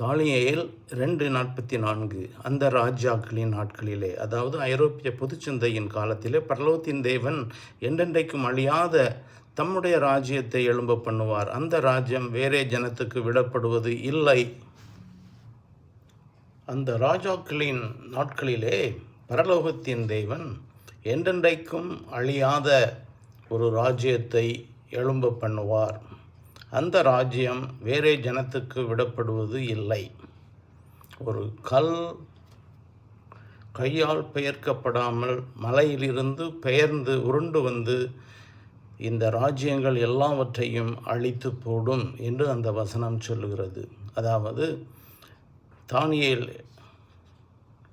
தாலியேல் ரெண்டு நாற்பத்தி நான்கு அந்த ராஜாக்களின் நாட்களிலே அதாவது ஐரோப்பிய பொதுச்சந்தையின் காலத்திலே பரலோகத்தின் தேவன் என்றென்றைக்கும் அழியாத தம்முடைய ராஜ்யத்தை எழும்ப பண்ணுவார். அந்த ராஜ்யம் வேறே ஜனத்துக்கு விடப்படுவது இல்லை. அந்த ராஜாக்களின் நாட்களிலே பரலோகத்தின் தேவன் என்றென்றைக்கும் அழியாத ஒரு ராஜ்யத்தை எழும்ப பண்ணுவார். அந்த ராஜ்யம் வேறே ஜனத்துக்கு விடப்படுவது இல்லை. ஒரு கல் கையால் பெயர்க்கப்படாமல் மலையிலிருந்து பெயர்ந்து உருண்டு வந்து இந்த ராஜ்யங்கள் எல்லாவற்றையும் அழித்து போடும் என்று அந்த வசனம் சொல்லுகிறது. அதாவது தானியல்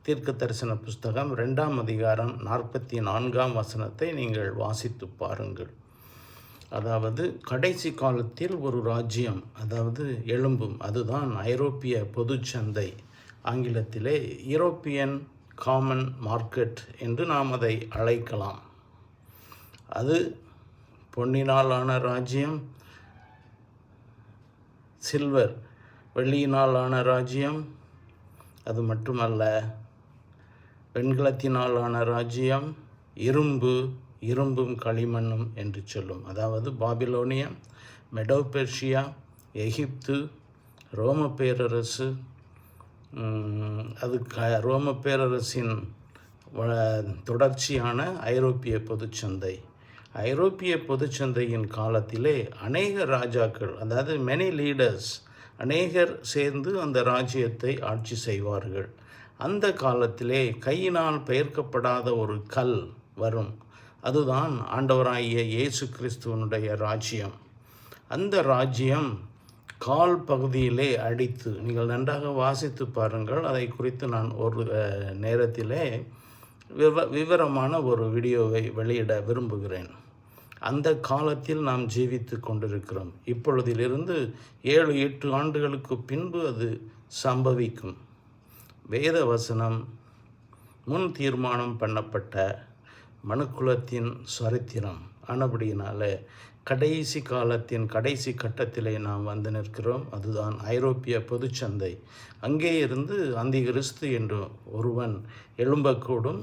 தீர்க்க தரிசன புஸ்தகம் ரெண்டாம் அதிகாரம் நாற்பத்தி நான்காம் வசனத்தை நீங்கள் வாசித்து பாருங்கள். அதாவது கடைசி காலத்தில் ஒரு ராஜ்யம் அதாவது எழும்பும். அதுதான் ஐரோப்பிய பொதுச்சந்தை. ஆங்கிலத்திலே யூரோப்பியன் காமன் மார்க்கெட் என்று நாம் அதை அழைக்கலாம். அது பொன்னினாலான ராஜ்யம் சில்வர் வெள்ளியினாலான ராஜ்யம் அது மட்டுமல்ல வெண்கலத்தினாலான ராஜ்யம் இரும்பு இரும்பும் களிமண்ணும் என்று சொல்லும். அதாவது பாபிலோனியா மெடோபெர்ஷியா எகிப்து ரோம பேரரசு அது க ரோம பேரரசின் வ- தொடர்ச்சியான ஐரோப்பிய பொதுச்சந்தை ஐரோப்பிய பொதுச்சந்தையின் காலத்திலே அநேக ராஜாக்கள் அதாவது மெனி லீடர்ஸ் அநேகர் சேர்ந்து அந்த ராஜ்யத்தை ஆட்சி செய்வார்கள். அந்த காலத்திலே கையினால் பெயர்க்கப்படாத ஒரு கல் வரும். அதுதான் ஆண்டவராகிய இயேசு கிறிஸ்துவனுடைய ராஜ்யம். அந்த ராஜ்யம் கால் பகுதியிலே அடித்து நீங்கள் நன்றாக வாசித்து பாருங்கள். அதை குறித்து நான் ஒரு நேரத்திலே விவ விவரமான ஒரு வீடியோவை வெளியிட விரும்புகிறேன். அந்த காலத்தில் நாம் ஜீவித்து கொண்டிருக்கிறோம். இப்பொழுதிலிருந்து ஏழு எட்டு ஆண்டுகளுக்கு பின்பு அது சம்பவிக்கும். வேத வசனம் முன் தீர்மானம் பண்ணப்பட்ட மனுக்குலத்தின் சரித்திரம் ஆனபடியினால கடைசி காலத்தின் கடைசி கட்டத்திலே நாம் வந்து நிற்கிறோம். அதுதான் ஐரோப்பிய பொதுச்சந்தை அங்கே இருந்து அந்தி கிறிஸ்து என்று ஒருவன் எழும்பக்கூடும்.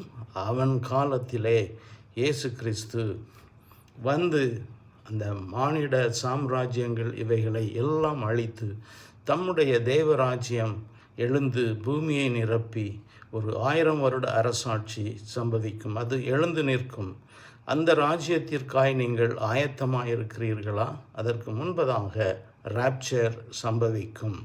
அவன் காலத்திலே இயேசு கிறிஸ்து வந்து அந்த மானிட சாம்ராஜ்யங்கள் இவைகளை எல்லாம் அழித்து தம்முடைய தேவராஜ்யம் எழுந்து பூமியை நிரப்பி ஒரு ஆயிரம் வருட அரசாட்சி சம்பவிக்கும். அது எழுந்து நிற்கும். அந்த ராஜ்யத்திற்காய் நீங்கள் ஆயத்தமாக இருக்கிறீர்களா அதற்கு முன்பதாக ராப்சர் சம்பவிக்கும்.